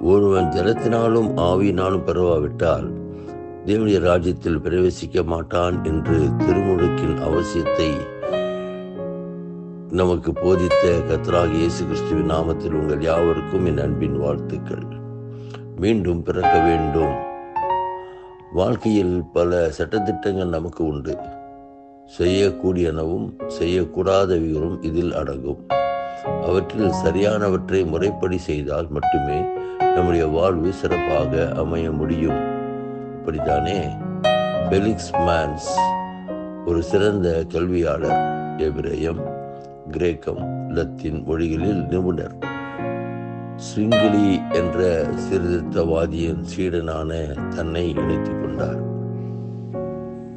ஒருவன் ஜலத்தினாலும் ஆவியினாலும் பரவாவிட்டால் தேவனுடைய ராஜ்யத்தில் பிரவேசிக்க மாட்டான் என்று திருமுழுக்கின் அவசியத்தை நமக்கு போதித்த கத்ராக இயேசு கிறிஸ்துவின் நாமத்தில் உங்கள் யாவருக்கும் என் அன்பின் வாழ்த்துக்கள். மீண்டும் பிறக்க வேண்டும். வாழ்க்கையில் பல சட்டத்திட்டங்கள் நமக்கு உண்டு. செய்யக்கூடியனவும் செய்யக்கூடாதவைகளும் இதில் அடங்கும். அவற்றில் சரியானவற்றை முறைப்படி செய்தால் மட்டுமே நம்முடைய வாழ்வு சிறப்பாக அமைய முடியும். அப்படித்தானே ஃபெலிக்ஸ் மேன்ஸ் ஒரு சிறந்த கல்வியாளர் எபிரேயம் கிரேக்கம் லத்தீன் மொழிகளில் நிபுணர். ஸ்விங்கிலி என்ற சீர்திருத்தவாதியின் சீடனான தன்னை இணைத்துக் கொண்டார்.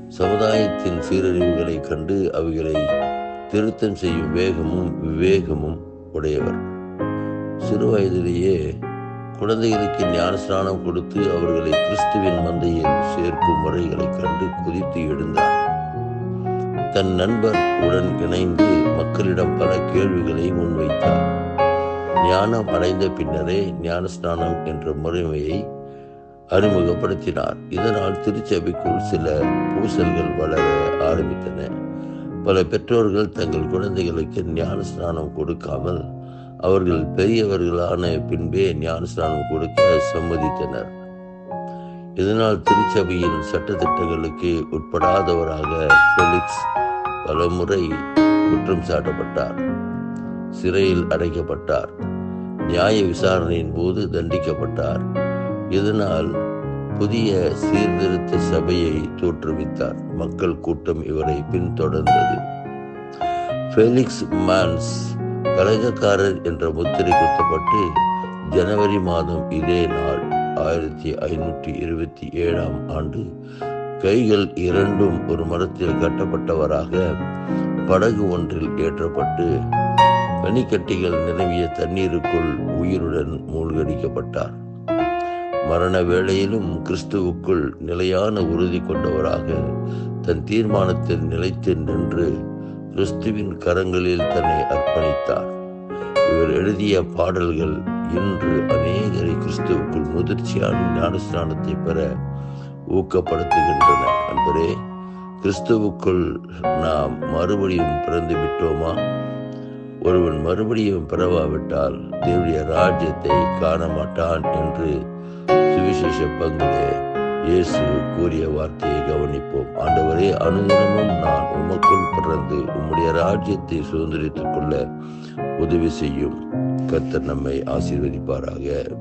சமுதாயத்தின் சீரழிவுகளை கண்டு அவைகளை திருத்தம் செய்யும் வேகமும் விவேகமும் உடையவர். சிறு வயதிலேயே குழந்தைகளுக்கு ஞானஸ்நானம் கொடுத்து அவர்களை கிறிஸ்துவின் மந்தையில் சேர்க்கும் முறைகளை கண்டு குதித்து எழுந்தார். தன் நண்பர் உடன் இணைந்து மக்களிடம் பல கேள்விகளை முன்வைத்தார். ஞானம் அடைந்த பின்னரே ஞானஸ்நானம் என்ற முறைமையை அறிமுகப்படுத்தினார். இதனால் திருச்சபைக்குள் சில பூசல்கள் வளர ஆரம்பித்தன. பல பெற்றோர்கள் தங்கள் குழந்தைகளுக்கு ஞானஸ்நானம் கொடுக்காமல் அவர்கள் பெரியவர்களான பின்பே ஞானஸ்நானம் கொடுக்க சம்மதித்தனர். இதனால் திருச்சபையின் சட்டத்திட்டங்களுக்கு உட்படாதவராக ஃபெலிக்ஸ் பலமுறை குற்றம் சாட்டப்பட்டார். சிறையில் அடைக்கப்பட்டார். நியாய விசாரணையின் போது தண்டிக்கப்பட்டார். இதனால் புதிய சீர்திருத்த சபையை தோற்றுவித்தார். மக்கள் கூட்டம் இவரை பின்தொடர்ந்தது. ஃபெலிக்ஸ் மான்ஸ் கலகக்காரர் என்ற முத்திரை குத்தப்பட்டு ஜனவரி மாதம் இதே நாள் ஆயிரத்தி ஐநூற்றி இருபத்தி ஏழாம் ஆண்டு கைகள் இரண்டும் ஒரு மரத்தில் கட்டப்பட்டவராக படகு ஒன்றில் ஏற்றப்பட்டு பனிக்கட்டிகள் நிரம்பிய தண்ணீருக்குள் உயிருடன் மூழ்கடிக்கப்பட்டார். மரண வேளையிலும் கிறிஸ்துவுக்குள் நிலையான உறுதி கொண்டவராக தன் தீர்மானத்தில் நிலைத்து நின்று கிறிஸ்துவின் கரங்களில் தன்னை அர்ப்பணித்தார். இவர் எழுதிய பாடல்கள் இன்று அநேகரை கிறிஸ்துவுக்குள் முதிர்ச்சியான ஞானஸ்நானத்தை பெற ஊக்கப்படுத்துகின்றன. அன்பரே கிறிஸ்துவுக்குள் நாம் மறுபடியும் பிறந்து விட்டோமா? ஒருவன் மறுபடியும் பிறவாவிட்டால் தேவனுடைய ராஜ்யத்தை காண மாட்டான் என்று சுவிசேஷ பங்குலே இயேசு கூறிய வார்த்தையை கவனிப்போம். ஆண்டவரே அனுதினமும் நான் உமக்குள் பிறந்து உம்முடைய ராஜ்யத்தை சுதந்திரித்துக் கொள்ள உதவி செய்யும். கர்த்தர் நம்மை ஆசீர்வதிப்பாராக.